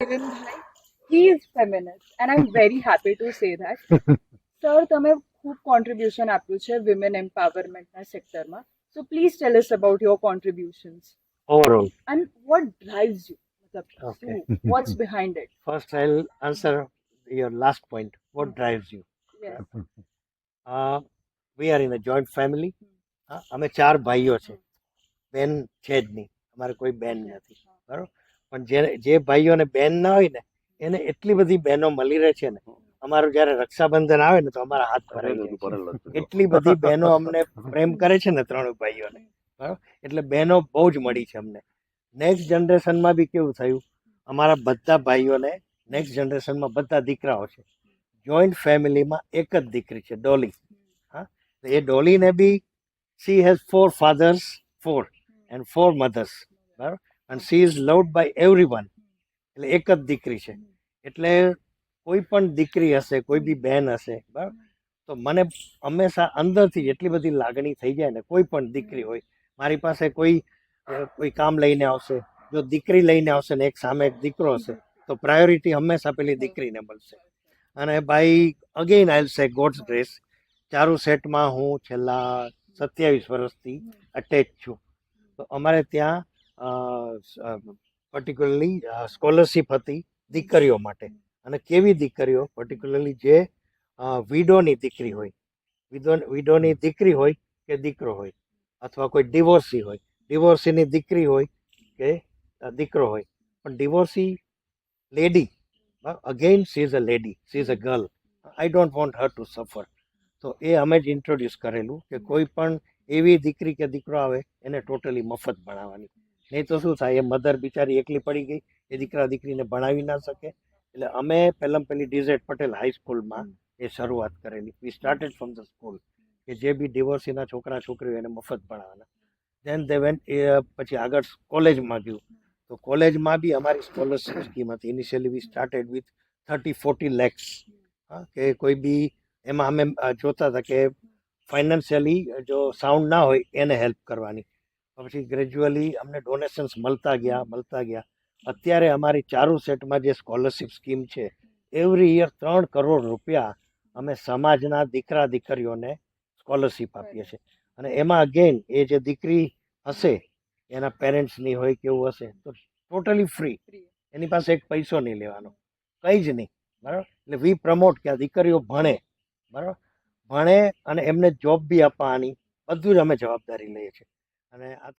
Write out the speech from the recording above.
Devendrai, he is feminist and I'm very happy to say that. Sir તમે ખૂબ contribution આપ્યું છે women એમ્પાવરમેન્ટના સેક્ટરમાં so please tell us about your contributions overall. and what drives you મતલબ Okay. શું what's behind it First, I'll answer your last point. What drives you? yes Uh, we are in a joint family. હા, અમે ચાર ભાઈઓ છે બેન છે જ નહીં અમારે કોઈ બેન નથી બરાબર પણ જે જે ભાઈઓને બેન ના હોય ને એને એટલી બધી બહેનો મળી રહે છે ને અમારું જ્યારે રક્ષાબંધન આવે ને તો અમારા હાથ ભરાઈ એટલી બધી બહેનો અમને પ્રેમ કરે છે ને ત્રણ ભાઈઓને. બરાબર? એટલે બહેનો બહુ જ મળી છે અમને. નેક્સ્ટ જનરેશનમાં બી કેવું થયું? અમારા બધા ભાઈઓને નેક્સ્ટ જનરેશનમાં બધા દીકરાઓ છે. જોઈન્ટ ફેમિલીમાં એક જ દીકરી છે ડોલી. હા? એ ડોલીને be she has four fathers four and four mothers બરાબર? અને she is loved by everyone એટલે એક જ દીકરી છે. એટલે કોઈ પણ દીકરી હશે, કોઈ બી બહેન હશે, બરાબર? તો મને હંમેશા અંદરથી એટલી બધી લાગણી થઈ જાય ને, કોઈ પણ દીકરી હોય, મારી પાસે કોઈ કોઈ કામ લઈને આવશે, જો દીકરી લઈને આવશે ને, એક સામે એક દીકરો હશે, તો પ્રાયોરિટી હંમેશા પેલી દીકરીને મળશે. અને ભાઈ again I'll say God's grace Charu સેટમાં હું છેલ્લા સત્યાવીસ વર્ષથી અટેચ છું. તો અમારે ત્યાં પર્ટિક્યુલરલી સ્કોલરશિપ હતી દીકરીઓ માટે. અને કેવી દીકરીઓ? પર્ટિક્યુલરલી જે વિડોની દીકરી હોય. વિડો વિડોની દીકરી હોય કે દીકરો હોય? અથવા કોઈ ડિવોર્સી હોય. ડિવોર્સીની દીકરી હોય કે દીકરો હોય. પણ divorcee lady again she is a lady she is a girl I don't want her to suffer તો એ અમે જ ઇન્ટ્રોડ્યુસ કરેલું કે કોઈ પણ એવી દીકરી કે દીકરો આવે, એને ટોટલી મફત ભણાવવાની. નહીં તો શું થાય? એ મધર બિચારી એકલી પડી ગઈ એ દીકરા દીકરીને ભણાવી ના શકે. એટલે અમે પહેલાં પહેલી ડીઝેડ પટેલ હાઈસ્કૂલમાં એ શરૂઆત કરેલી. We started from the school કે જે બી ડિવોર્સીના છોકરા છોકરીઓ એને મફત ભણાવવાના. દેન દે વેન્ટ એ પછી આગળ કોલેજમાં ગયું. તો કોલેજમાં બી અમારી સ્કોલરશિપ સ્કીમ હતી. Initially we started with thirty forty lakhs હા કે કોઈ બી એમાં અમે જોતા હતા કે ફાઇનાન્શિયલી જો સાઉન્ડ ના હોય એને હેલ્પ કરવાની. પછી ગ્રેજ્યુઅલી અમને ડોનેશન્સ મળતા ગયા મળતા ગયા. અત્યારે અમારી ચારુ સેટમાં જે સ્કોલરશિપ સ્કીમ છે એવરી યર ત્રણ કરોડ રૂપિયા અમે સમાજના દીકરા દીકરીઓને સ્કોલરશિપ આપીએ છીએ. અને એમાં અગેન એ જે દીકરી હશે એના પેરેન્ટ્સની હોય કેવું હશે તો ટોટલી ફ્રી એની પાસે એક પૈસો નહીં લેવાનો. કંઈ જ નહીં. બરાબર? એટલે વી પ્રમોટ કે આ દીકરીઓ ભણે. બરાબર? ભણે અને એમને જોબ બી આપવાની. બધું જ અમે જવાબદારી લઈએ છીએ. અને આ